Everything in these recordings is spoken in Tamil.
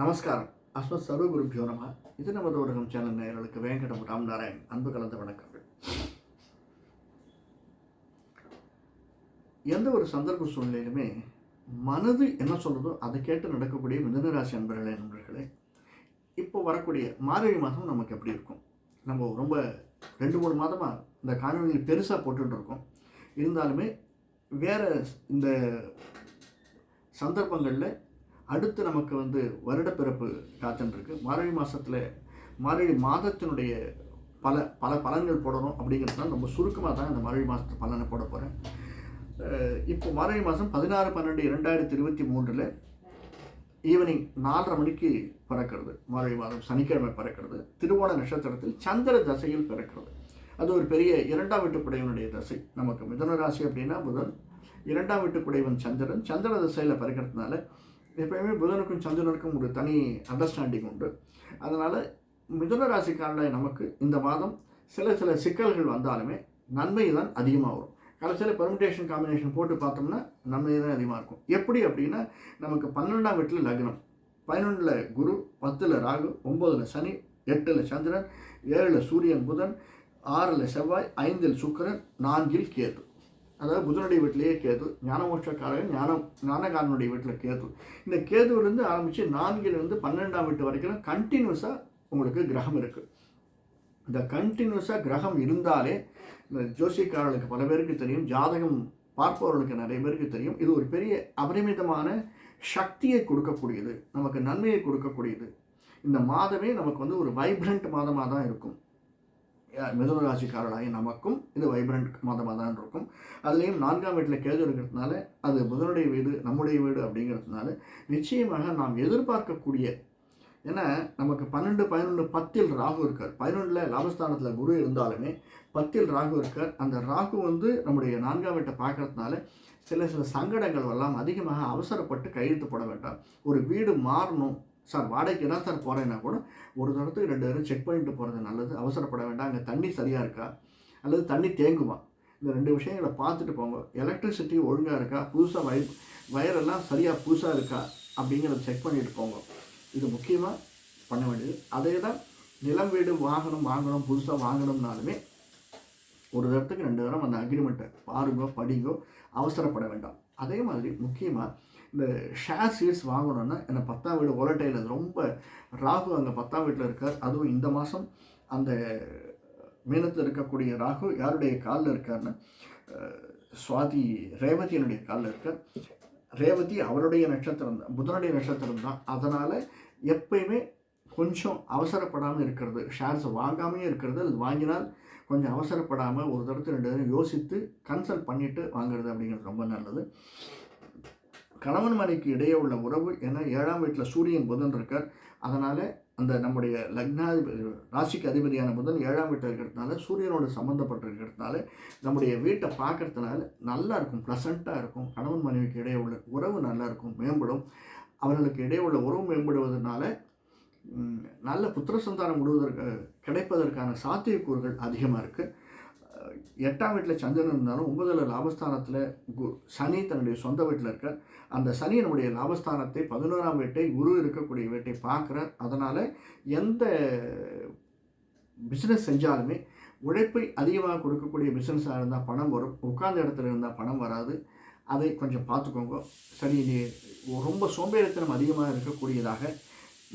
நமஸ்காரம். அஸ்மத் சர்வ குருபியோ நம. இது நமது ஊடகம் சேனல் நேயர்களுக்கு வேங்கடம் ராம்நாராயண் அன்பு கலந்த வணக்கங்கள். எந்த ஒரு சந்தர்ப்ப சூழ்நிலையிலுமே மனது என்ன சொல்கிறதோ அதை கேட்டு நடக்கக்கூடிய மிதனராசி அன்பர்களே நண்பர்களே இப்போ வரக்கூடிய மார்கழி மாதம் நமக்கு எப்படி இருக்கும்? நம்ம ரொம்ப ரெண்டு மூணு மாதமாக இந்த காணொலியில் பெருசாக போட்டுட்டு இருக்கோம் இருந்தாலுமே வேறு இந்த சந்தர்ப்பங்களில் அடுத்து நமக்கு வந்து வருடப்பிறப்பு காத்துன்ருக்கு மார்கழி மாதத்தில் மார்கழி மாதத்தினுடைய பல பல பலன்கள் போடணும் அப்படிங்கிறதுனால ரொம்ப சுருக்கமாக தான் இந்த மார்கழி மாதத்து பலனை போட போகிறேன் இப்போ மார்கழி மாதம் பதினாறு பன்னெண்டு இரண்டாயிரத்தி இருபத்தி மூன்றில் ஈவினிங் நாலரை மணிக்கு பிறக்கிறது. மார்கழி மாதம் சனிக்கிழமை பிறக்கிறது. திருவோண நட்சத்திரத்தில் சந்திர தசையில் பிறக்கிறது. அது ஒரு பெரிய இரண்டாம் வீட்டுக்குடையவனுடைய தசை. நமக்கு மிதன ராசி அப்படின்னா புதன் இரண்டாம் வீட்டுக்குடையவன் சந்திரன். சந்திர தசையில் பிறக்கிறதுனால எப்பயுமே புதனுக்கும் சந்திரனுக்கும் ஒரு தனி அண்டர்ஸ்டாண்டிங் உண்டு. அதனால் மிதுன ராசிக்கான நமக்கு இந்த மாதம் சில சில சிக்கல்கள் வந்தாலுமே நன்மை தான் அதிகமாக வரும். கடைசியில் பெர்மிட்டேஷன் காம்பினேஷன் போட்டு பார்த்தோம்னா நன்மை தான் அதிகமாக இருக்கும். எப்படி அப்படின்னா நமக்கு பன்னெண்டாம் வீட்டில் லக்னம். பதினொன்றில் குரு பத்தில் ராகு ஒம்போதில் சனி எட்டில் சந்திரன் ஏழில் சூரியன் புதன் ஆறில் செவ்வாய் ஐந்தில் சுக்கிரன் நான்கில் கேது. அதாவது புதனுடைய வீட்டிலேயே கேது ஞானமோஷக்காரன் ஞானம் ஞானகாரனுடைய வீட்டில் கேது. இந்த கேதுவிலேருந்து ஆரம்பித்து நான்கிலிருந்து பன்னெண்டாம் வீட்டு வரைக்கும் கண்டினியூஸாக உங்களுக்கு கிரகம் இருக்குது இந்த கண்டினியூஸாக கிரகம் இருந்தாலே இந்த ஜோசியக்காரர்களுக்கு பல பேருக்கு தெரியும் ஜாதகம் பார்ப்பவர்களுக்கு நிறைய பேருக்கு தெரியும். இது ஒரு பெரிய அபரிமிதமான சக்தியை கொடுக்கக்கூடியது நமக்கு நன்மையை கொடுக்கக்கூடியது. இந்த மாதமே நமக்கு வந்து ஒரு வைப்ரண்ட் மாதமாக தான் இருக்கும். மிதுன ராசிக்காரர்களாகி நமக்கும் இது வைப்ரண்ட் மாதமாக தான் இருக்கும். அதுலேயும் நான்காம் வீட்டில் கேது இருக்கிறதுனால அது புதனுடைய வீடு நம்முடைய வீடு அப்படிங்கிறதுனால நிச்சயமாக நாம் எதிர்பார்க்கக்கூடிய ஏன்னா நமக்கு பன்னெண்டு பதினொன்று பத்தில் ராகு இருக்கார். பதினொன்றில் லாபஸ்தானத்தில் குரு இருந்தாலுமே பத்தில் ராகு இருக்கார். அந்த ராகு வந்து நம்முடைய நான்காம் வீட்டை பார்க்கறதுனால சில சில சங்கடங்கள் எல்லாம் அதிகமாக அவசரப்பட்டு கையெழுத்து போட வேண்டாம். ஒரு வீடு மாறணும் சார் வாடகைக்கு தான் சார் போகிறேன்னா கூட ஒரு தடத்துக்கு ரெண்டு பேரும் செக் பண்ணிட்டு போகிறது நல்லது. அவசரப்பட வேண்டாம். அங்கே தண்ணி சரியாக இருக்கா? அல்லது தண்ணி தேங்குமா? இந்த ரெண்டு விஷயங்களை பார்த்துட்டு போங்க. எலக்ட்ரிசிட்டி ஒழுங்காக இருக்கா? புதுசாக வய வயரெல்லாம் சரியாக புதுசாக இருக்கா? அப்படிங்கிறத செக் பண்ணிட்டு போங்க. இது முக்கியமாக பண்ண வேண்டியது. அதே தான் நிலம் வீடு வாங்கணும் வாங்கணும் புதுசாக வாங்கணும்னாலுமே ஒரு தரத்துக்கு ரெண்டு தரம் அந்த அக்ரிமெண்ட்டை பாருங்கோ படிங்கோ அவசரப்பட வேண்டாம். அதே மாதிரி முக்கியமாக இந்த ஷேர் சீட்ஸ் வாங்கணுன்னா என்ன பத்தாம் வீடு ஒலட்டையில் ரொம்ப ராகு அங்கே பத்தாம் வீட்டில் இருக்கார். அதுவும் இந்த மாதம் அந்த மீனத்தில் இருக்கக்கூடிய ராகு யாருடைய காலில் இருக்காருன்னா சுவாதி ரேவதியனுடைய காலில் இருக்கார். ரேவதி அவருடைய நட்சத்திரம் தான் புதனுடைய நட்சத்திரம் தான். அதனால் எப்பயுமே கொஞ்சம் அவசரப்படாமல் இருக்கிறது. ஷேர்ஸ் வாங்காமையே இருக்கிறது. அது வாங்கினால் கொஞ்சம் அவசரப்படாமல் ஒரு தடத்து ரெண்டு தடவை யோசித்து கன்சல்ட் பண்ணிவிட்டு வாங்குறது அப்படிங்கிறது ரொம்ப நல்லது. கணவன் மனைக்கு இடையே உள்ள உறவு ஏன்னா ஏழாம் வீட்டில் சூரியன் புதன் இருக்கார். அதனால் அந்த நம்முடைய லக்னாதிபதி ராசிக்கு அதிபதியான புதன் ஏழாம் வீட்டில் இருக்கிறதுனால சூரியனோட சம்மந்தப்பட்டிருக்கிறதுனால நம்முடைய வீட்டை பார்க்கறதுனால நல்லா இருக்கும் ப்ளசண்ட்டாக இருக்கும். கணவன் மனைவிக்கு இடையே உள்ள உறவு நல்லா இருக்கும் மேம்படும். அவர்களுக்கு இடையே உள்ள உறவு மேம்படுவதனால நல்ல புத்திர சந்தானம் விடுவதற்கு கிடைப்பதற்கான சாத்தியக்கூறுகள் அதிகமாக இருக்குது எட்டாம் வீட்டில் சந்திரன் இருந்தாலும் ஒன்பதில் லாபஸ்தானத்தில் கு சனி தன்னுடைய சொந்த வீட்டில் இருக்கார். அந்த சனி லாபஸ்தானத்தை பதினோராம் வீட்டை குரு இருக்கக்கூடிய வீட்டை பார்க்குறார். அதனால் எந்த பிஸ்னஸ் செஞ்சாலுமே உழைப்பை அதிகமாக கொடுக்கக்கூடிய பிஸ்னஸாக இருந்தால் பணம் வரும். உட்கார்ந்த இடத்துல இருந்தால் பணம் வராது. அதை கொஞ்சம் பார்த்துக்கோங்க. சனி ரொம்ப சோம்பேறித்தனம் அதிகமாக இருக்கக்கூடியதாக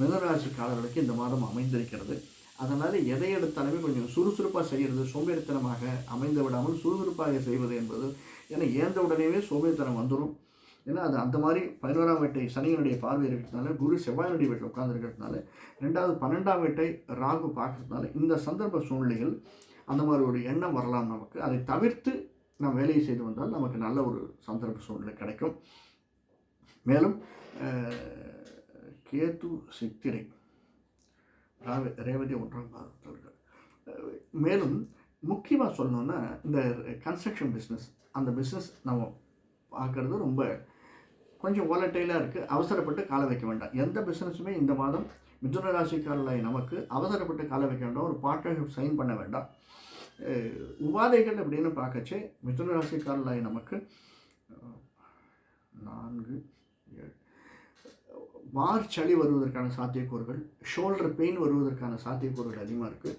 மிதராசிக்காரர்களுக்கு இந்த மாதம் அமைந்திருக்கிறது. அதனால் எதை எடுத்தாலுமே கொஞ்சம் சுறுசுறுப்பாக செய்கிறது சோம்பேறித்தனமாக அமைந்து விடாமல் சுறுசுறுப்பாக செய்வது என்பது ஏன்னா ஏந்த உடனேவே சோம்பேறித்தனம் வந்துடும் ஏன்னா அது அந்த மாதிரி பதினோராம் வீட்டை சனியனுடைய பார்வை இருக்கிறதுனால குரு செவ்வாயினுடைய வீட்டில் உட்காந்துருக்கிறதுனால ரெண்டாவது பன்னெண்டாம் வீட்டை ராகு பார்க்கறதுனால இந்த சந்தர்ப்ப சூழ்நிலைகள் அந்த மாதிரி ஒரு எண்ணம் வரலாம் நமக்கு. அதை தவிர்த்து நாம் வேலையை செய்து வந்தால் நமக்கு நல்ல ஒரு சந்தர்ப்ப சூழ்நிலை கிடைக்கும். மேலும் கேது சித்திரை. ராவே ரேவதி ஒன்றாம் பாதத்தில் மேலும் முக்கியமாக சொல்லணுன்னா இந்த கன்ஸ்ட்ரக்ஷன் பிஸ்னஸ் அந்த பிஸ்னஸ் நம்ம பார்க்குறது ரொம்ப கொஞ்சம் ஓலட்டைலாக இருக்குது அவசரப்பட்டு காலை வைக்க வேண்டாம். எந்த பிஸ்னஸுமே இந்த மாதம் மிதுன ராசிக்காரர்களாய் நமக்கு அவசரப்பட்டு காலை வைக்க வேண்டாம். ஒரு பார்ட்னர்ஷிப் சைன் பண்ண வேண்டாம். உபாதைகள் அப்படின்னு பார்க்கச்சே மிதுன ராசிக்காரர்களாய் நமக்கு நான்கு வார் சளி வருவதற்கான சாத்தியக்கூறுகள் ஷோல்டர் பெயின் வருவதற்கான சாத்தியக்கூறுகள் அதிகமாக இருக்குது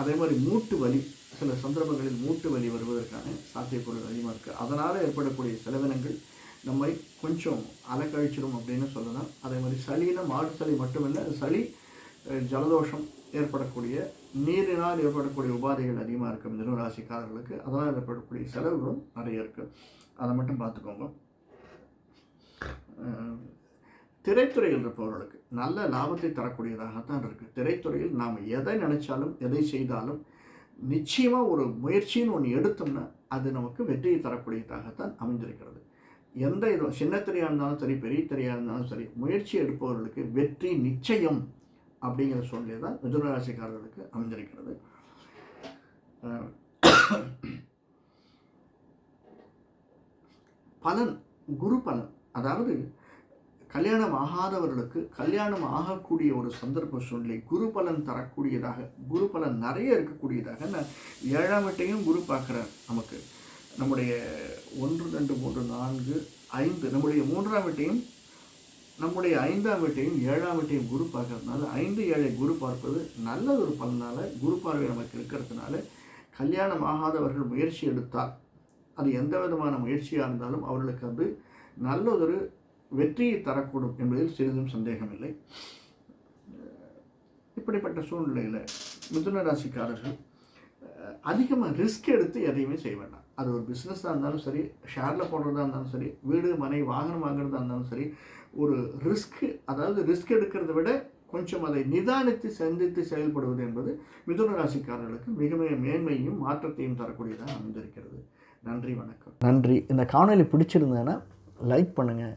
அதே மாதிரி மூட்டு வலி சில சந்தர்ப்பங்களில் மூட்டு வலி வருவதற்கான சாத்தியக்கூறுகள் அதிகமாக இருக்குது அதனால் ஏற்படக்கூடிய செலவினங்கள் நம்மை கொஞ்சம் அலக்கழிச்சிடும் அப்படின்னு சொல்லலாம். அதே மாதிரி சளினா மாடு சளி மட்டுமில்லை சளி ஜலதோஷம் ஏற்படக்கூடிய நீரினால் ஏற்படக்கூடிய உபாதைகள் அதிகமாக இருக்கும் மிதுனராசிக்காரர்களுக்கு. அதனால் ஏற்படக்கூடிய செலவுகளும் நிறைய இருக்குது அதை மட்டும் பார்த்துக்கோங்க. திரைத்துறையில் இருப்பவர்களுக்கு நல்ல லாபத்தை தரக்கூடியதாகத்தான் இருக்குது திரைத்துறையில் நாம் எதை நினைச்சாலும் எதை செய்தாலும் நிச்சயமாக ஒரு முயற்சின்னு ஒன்று எடுத்தோம்னா அது நமக்கு வெற்றியை தரக்கூடியதாகத்தான் அமைந்திருக்கிறது. எந்த இதுவும் சின்ன திரையாக இருந்தாலும் சரி பெரிய திரையாக இருந்தாலும் சரி முயற்சி எடுப்பவர்களுக்கு வெற்றி நிச்சயம் அப்படிங்கிற சூழ்நிலை தான் மிதுனராசிக்காரர்களுக்கு அமைந்திருக்கிறது. பலன் குரு பலன். அதாவது கல்யாணம் ஆகாதவர்களுக்கு கல்யாணம் ஆகக்கூடிய ஒரு சந்தர்ப்ப சூழ்நிலை குரு பலன் தரக்கூடியதாக குரு பலன் நிறைய இருக்கக்கூடியதாக நான் ஏழாம் வீட்டையும் குரு பார்க்குறார் நமக்கு. நம்முடைய ஒன்று ரெண்டு மூன்று நான்கு ஐந்து நம்முடைய மூன்றாம் வீட்டையும் நம்முடைய ஐந்தாம் வீட்டையும் ஏழாம் வீட்டையும் குரு பார்க்கறதுனால ஐந்து ஏழை குரு பார்ப்பது நல்ல ஒரு பலனால் குரு பார்வை நமக்கு இருக்கிறதுனால கல்யாணம் ஆகாதவர்கள் முயற்சி எடுத்தால் அது எந்த விதமான முயற்சியாக இருந்தாலும் அவர்களுக்கு வந்து நல்லதொரு வெற்றியை தரக்கூடும் என்பதில் சிறிதும் சந்தேகமில்லை. இப்படிப்பட்ட சூழ்நிலையில் மிதுன ராசிக்காரர்கள் அதிகமாக ரிஸ்க் எடுத்து எதையுமே செய்ய வேண்டாம். அது ஒரு பிஸ்னஸாக இருந்தாலும் சரி ஷேரில் போடுறதா இருந்தாலும் சரி வீடு மனை வாகனம் வாங்குறதா இருந்தாலும் சரி ஒரு ரிஸ்க்கு அதாவது ரிஸ்க் எடுக்கிறத விட கொஞ்சம் அதை நிதானித்து சந்தித்து செயல்படுவது என்பது மிதுன ராசிக்காரர்களுக்கு மிக மிக மேன்மையும் மாற்றத்தையும் தரக்கூடியதாக அமைந்திருக்கிறது. நன்றி வணக்கம். நன்றி. இந்த காணொலி பிடிச்சிருந்தேன்னா லைக் பண்ணுங்கள்